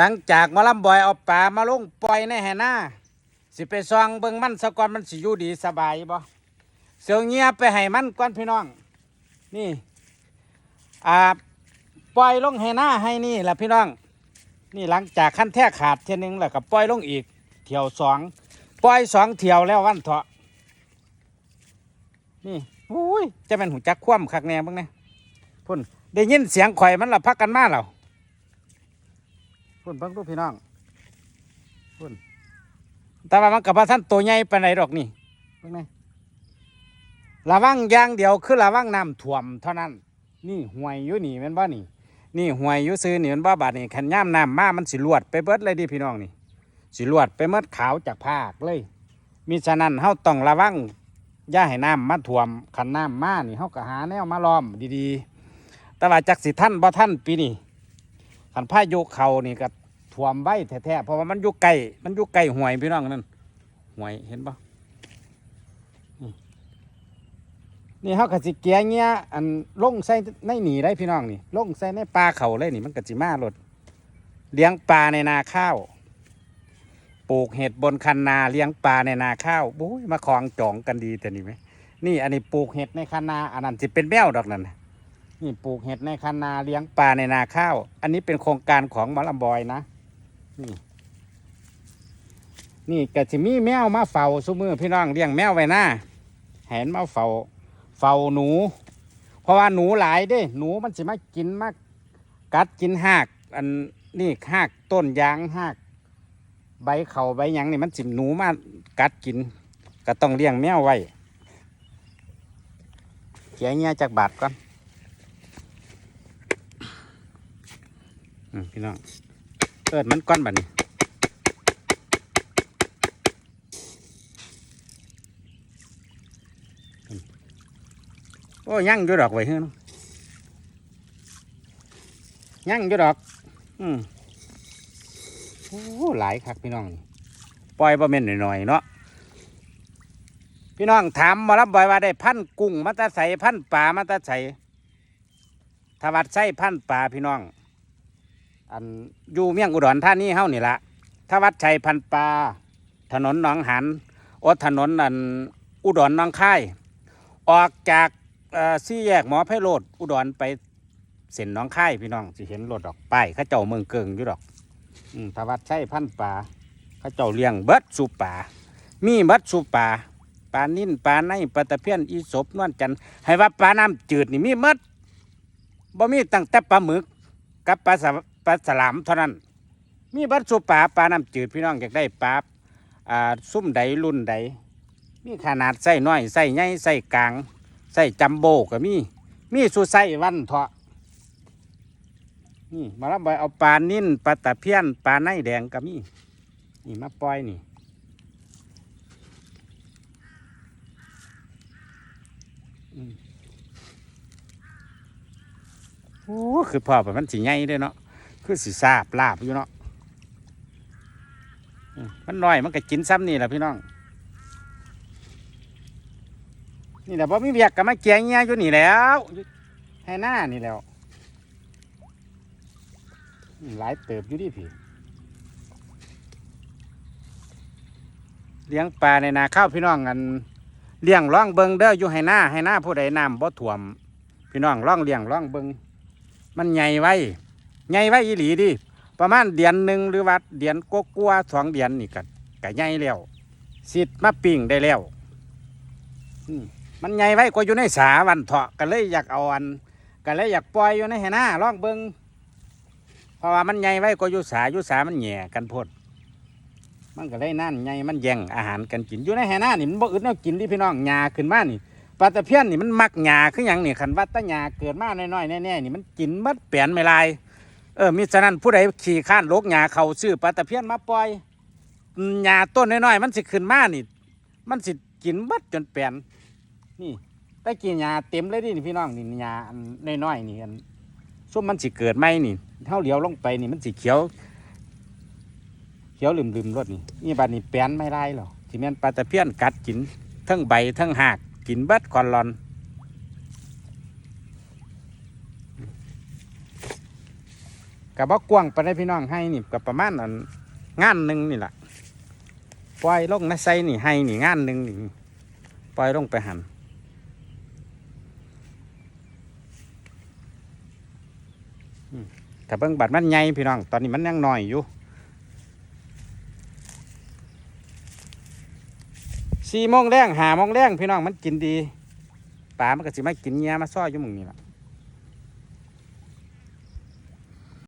ตั้งจากมาลำบอยเอาปลามาลงปล่อยในแห่นาสิไปซองเบิ่งมันสะก่อนมันสิอยู่ดีสบายบ่เสียวเงียไปให้มันก่อนพี่น้อง นี่อ่าปล่อยลงแห่นาให้นี่แหละพี่น้อง นี่หลังจากขั้นแท้ขาดเทียหนึงแล้วก็ปล่อยลงอีก เที่ยวสองปล่อยสองเที่ยวแล้ววันเถาะนี่อุ้ยจะเป็นหูจักคว่ำคักแน่บ้างเนี่ยพุ่นได้ยินเสียงข่อยมันละพักกันมาแล้ว พุ่นเบิ่งดูพี่น้องพุ่นแต่ว่ามันกับว่าท่านตัวใหญ่ไปไหนดอกนี่เบิ่งนี่ระวังอย่างเดียวคือระวังน้ำท่วมเท่านั้น นี่ห่วยอยู่นี่แม่นบ่นี่ นี่ห่วยอยู่ซื้อนี่มันบ่บาดนี่ขันย่ามน้ำมามันสิลวดไปเบิดเลยดิพี่น้องนี่ สิลวดไปเมดขาวจากภาคเลย มีฉะนั้นเฮาต้องระวังอย่าให้น้ำมาท่วมขันน้ำมานี่เฮาก็หาแนวมาล้อมดีๆ แต่ว่าจักสิท่านบ่ท่านปีนี้ขันพายุเขานี่ก็ วมไว้แท้ๆเพราะว่ามันอยู่ไกลมันอยู่ไกลห่วยพี่น้องนั่นห่วยเห็นปะนี่เฮาก็สิเกียเงี้ยอันลงใส่ในหนีได้พี่น้องนี่ลงใส่ในปลาเขาเลยนี่มันก็สิมาลดเลี้ยงปลาในนาข้าวปลูกเห็ดบนคันนาเลี้ยงปลาในนาข้าวบุ้ยมาคลองจองกันดีแต่นี่ไหมนี่อันนี้ปลูกเห็ดในคันนาอันนั้นจะเป็นแมวดอกนั่นนี่ปลูกเห็ดในคันนาเลี้ยงปลาในนาข้าว อันนี้เป็นโครงการของมอลำบอยนะ นี่นี่กะจิมีแมวมาเฝ้าซุมือพี่น้องเลี้ยงแมวไว้หน้าเห็นมาเฝ้าเฝ้าหนู เพราะว่าหนูหลายเด้ หนูมันสิมากินมากกัดกินหาก อันนี่หากต้นยางหาก ใบเขาใบยังนี่มันสิหนูมากัดกิน ก็ต้องเลี้ยงแมวไว้เขียเงี้ยจากบาทก่อนอพี่น้อง เอิดมันก้อนแบบนี้โอ้ยั่งอยู่ดอกไว้เฮ้ยยั่งอยู่ดอก อืมโอ้หลายคักพี่น้องปล่อยบ่แม่นหน่อยๆเนาะพี่น้องถามมารับบ่อยว่าได้พันกุ้งมาตาใสพันปลามาตาใสทวัดไส้พันปลาพี่น้อง อันอยู่เมียงอุดรท่านี้เฮานี่ละทวัดชัยพันปลาถนนหนองหันโอถนนอันอุดรหนองค่ายออกจากเอ่อสี่แยกหมอไพโรดอุดรไปเส้นหนองค่ายพี่น้องสิเห็นรถดอกป้ายข้าเจ้าเมืองเกิงอยู่ดอกอืมทวัดใช้พันปลาเขาเจ้าเลี้ยงเบิดสูป่ามีเบิดสูป่าปลานิ่นปลาในปลาตะเพียนอีศบนวลจันทร์ให้ว่าปลาน้ำจืดนี่มีเบิดบ่มีตั้งแต่ปลาหมึกกับปลาส ปลาสลามเท่านั้น มีเบิดสู่ป่าปลาน้ำจืดพี่น้องอยากได้ปลาอ่าซุ่มใดรุ่นใด มีขนาดไส้น้อยไส้ใหญ่ไส้กลางไส้จัมโบ้ก็มี มีสู่ไส้วันเถาะนี่มารับใบเอาปลานิ่นปลาตะเพียนปลาในแดงก็มีนี่มาปล่อยนี่โอ้คือพ่อแบบมันสีใหญ่เด้วยเนาะ คือสีซาบลาบอยู่เนาะมันน้อยมันก็กินซ้ำนี่แหละพี่น้อง นี่แหละพอมีเบียกก็มาเกียงเงี้ยอยู่นี่แล้วให้หน้านี่แล้วหลายเติบอยู่ดิพี่เลี้ยงปลาในนาข้าวพี่น้องกันเลี้ยงร่องเบิงเด้ออยู่ให้หน้าให้หน้าผู้ใดน้ำบ่ถ่วม พี่น้องร่องเลี้ยงร่องเบิงมันใหญ่ไว้ ใหญ่ไว้อีหลีดิประมาณเดือนหนึ่งหรือว่าเดือนกกัวสองเดือนนี่ก็ก็ใหญ่แล้วสิทธิ์มาปิ้งได้แล้วมันใหญ่ไว้ก็อยู่ในสาวันเถาะก็เลยอยากเอาอันก็เลยอยากปล่อยอยู่ในให้หน้าร่องเบิงเพราะว่ามันใหญ่ไว้ก็อยุสาอยุสามันแหย่กันพดมันก็เลยนั่นใหญ่มันแย่งอาหารกันกินอยู่ในแห่นานี่มันบ่อึดแนวกินดิพี่น้องหญ้าขึ้นมานี่ปลาตะเพียนนี่มันมักหญ้าคือหยังนี่คันว่าแตะหญ้าเกิดมาน้อยๆแน่ๆนี่มันกินมัดเปลี่ยนไม่ลาย เออมิฉะนั้นผู้ใดขี่ข้านลกหญ้าเขาซื้อปลาตะเพียนมาปล่อยหญ้าต้นน้อยๆมันสิขึ้นมานี่ มันสิกินมัดจนเปลี่ยนนี่แตะกี้หญ้าเต็มเลยดินี่พี่น้องนี่หญ้าน้อยๆนี่อันส้มมันสิเกิดไหมนี่เท่าเลี้ยวลงไปนี่มันสิเขียว เขียวลืมลืมๆรสนี่นี่บาดนี่แปลนไม่ได้หรอกที่แม่นปลาตะเพียนกัดกินทั้งใบทั้งหากกินเบิดคอนลอน กับบ่กว้างไปได้พี่น้องให้นี่กับประมาณอันงานหนึ่งนี่แหละปล่อยลงนะไซนี่ให้นี่งานหนึ่งนี่ปล่อยลงไปหันแต่เบิ่งบัดมันใหญ่พี่น้อง ตอนนี้มันยังน้อยอยู่สี่โมงแรงหาโมงแรงพี่น้องมันกินดีปลามันก็สิมากินเงี้ยมาซ้อยอยู่มึงนี่แหละ